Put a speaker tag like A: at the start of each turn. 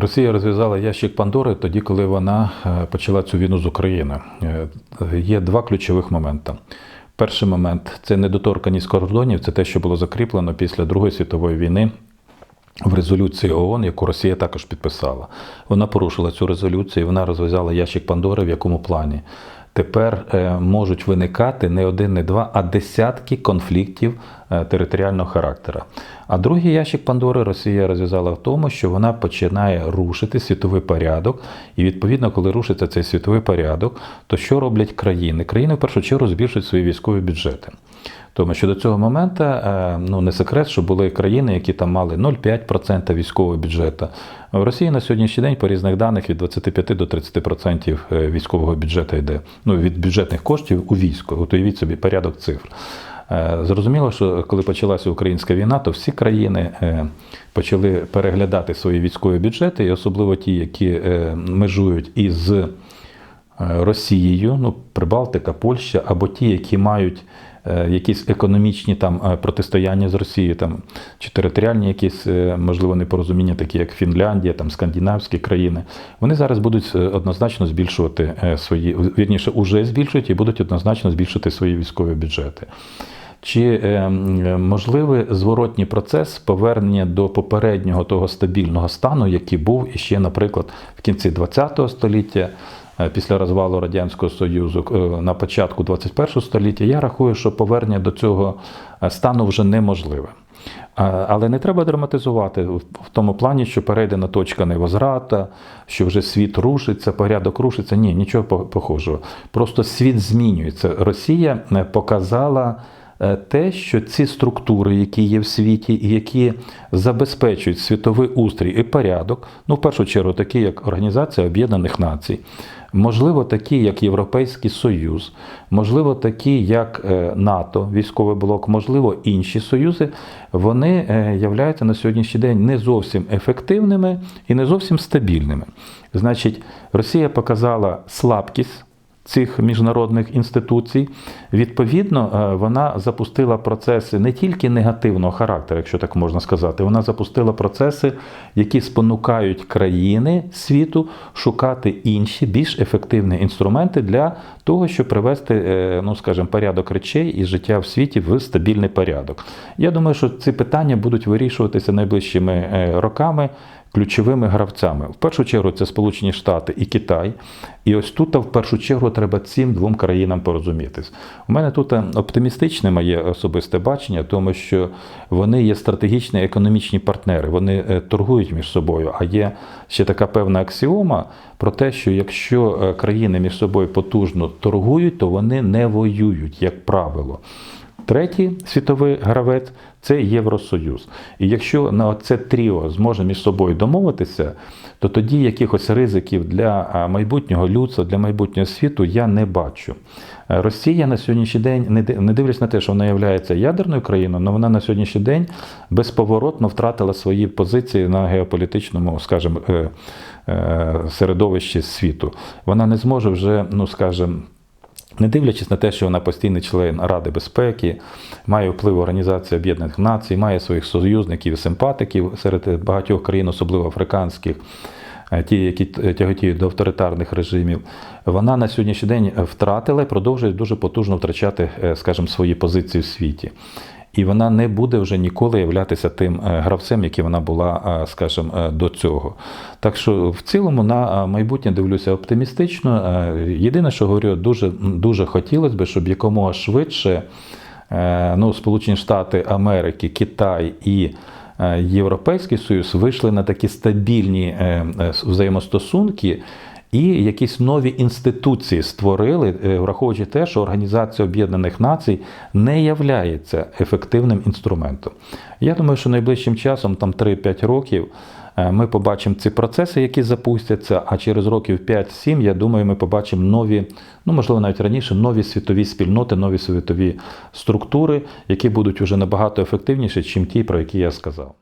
A: Росія розв'язала ящик Пандори тоді, коли вона е, почала цю війну з Україною. Е, Є два ключових моменти. Перший момент це недоторканість кордонів, це те, що було закріплено після Другої світової війни в резолюції ООН, яку Росія також підписала. Вона порушила цю резолюцію, вона розв'язала ящик Пандори в якому плані. Тепер е, можуть виникати не один, не два, а десятки конфліктів територіального характера. А другий ящик Пандори Росія розв'язала в тому, що вона починає рушити світовий порядок. І відповідно, коли рушиться цей світовий порядок, то що роблять країни? Країни в першу чергу збільшують свої військові бюджети. Тому що до цього моменту е, ну не секрет, що були країни, які там мали 0,5% військового бюджету. В Росії на сьогоднішній день по різних даних від 25 до 30% е, військового бюджету йде. Ну від бюджетних коштів у військо. От уявіть собі порядок цифр. Е, Зрозуміло, що коли почалася українська війна, то всі країни е, почали переглядати свої військові бюджети, і особливо ті, які е, межують із Росією, ну Прибалтика, Польща, або ті, які мають якісь економічні там протистояння з Росією, там чи територіальні якісь можливо непорозуміння, такі як Фінляндія, там скандинавські країни, вони зараз будуть однозначно збільшувати свої, вірніше, уже збільшують і будуть однозначно збільшити свої військові бюджети. Чи е, можливий зворотній процес повернення до попереднього того стабільного стану, який був іще, наприклад, в кінці ХХ століття, е, після розвалу Радянського Союзу, е, на початку ХХ століття, я рахую, що повернення до цього е, стану вже неможливе. Але не треба драматизувати в тому плані, що перейдена точка невозврата, що вже світ рушиться, порядок рушиться. Ні, нічого похожого. Просто світ змінюється. Росія е, показала е, те, що ці структури, які є в світі, які забезпечують світовий устрій і порядок, ну в першу чергу, такі як Організація Об'єднаних Націй, можливо, такі як Європейський Союз, можливо, такі як е, НАТО, військовий блок, можливо, інші союзи, вони е, являються на сьогоднішній день не зовсім ефективними і не зовсім стабільними. Значить, Росія показала слабкість цих міжнародних інституцій. Відповідно, е, вона запустила процеси не тільки негативного характеру, якщо так можна сказати, вона запустила процеси, які спонукають країни світу шукати інші, більш ефективні інструменти для того, щоб привести, е, ну скажімо, порядок речей і життя в світі в стабільний порядок. Я думаю, що ці питання будуть вирішуватися найближчими е, роками ключовими гравцями. В першу чергу це Сполучені Штати і Китай. І ось тут, в першу чергу, треба цим двом країнам порозумітись. У мене тут е, оптимістичне моє особисте бачення, тому що вони є стратегічні економічні партнери, вони е, торгують між собою. А є ще така певна аксіома про те, що якщо е, країни між собою потужно торгують, то вони не воюють, як правило. Третій світовий гравець це Євросоюз. І якщо на це тріо зможе між собою домовитися, то тоді якихось ризиків для майбутнього людства, для майбутнього світу я не бачу. Росія на сьогоднішній день, не ди- дивлячись на те, що вона є ядерною країною, але вона на сьогоднішній день безповоротно втратила свої позиції на геополітичному, скажімо, е, е, середовищі світу. Вона не зможе вже, ну скажімо, не дивлячись на те, що вона постійний член Ради безпеки, має вплив Організації Об'єднаних Націй, має своїх союзників і симпатиків серед багатьох країн, особливо африканських, е, ті, які т- тяготіють до авторитарних режимів, вона на сьогоднішній день втратила і продовжує дуже потужно втрачати, е, скажімо, свої позиції в світі. І вона не буде вже ніколи являтися тим е, гравцем, яким вона була, е, скажімо, е, до цього. Так що в цілому на майбутнє дивлюся оптимістично. Єдине, що говорю, дуже, дуже хотілося б, щоб якомога швидше ну, Сполучені Штати Америки, Китай і Європейський Союз вийшли на такі стабільні взаємостосунки. І якісь нові інституції створили, е, враховуючи те, що Організація Об'єднаних Націй не являється ефективним інструментом. Я думаю, що найближчим часом, там 3-5 років, е, ми побачимо ці процеси, які запустяться, а через років 5-7, я думаю, ми побачимо нові, ну можливо, навіть раніше, нові світові спільноти, нові світові структури, які будуть вже набагато ефективніші, ніж ті, про які я сказав.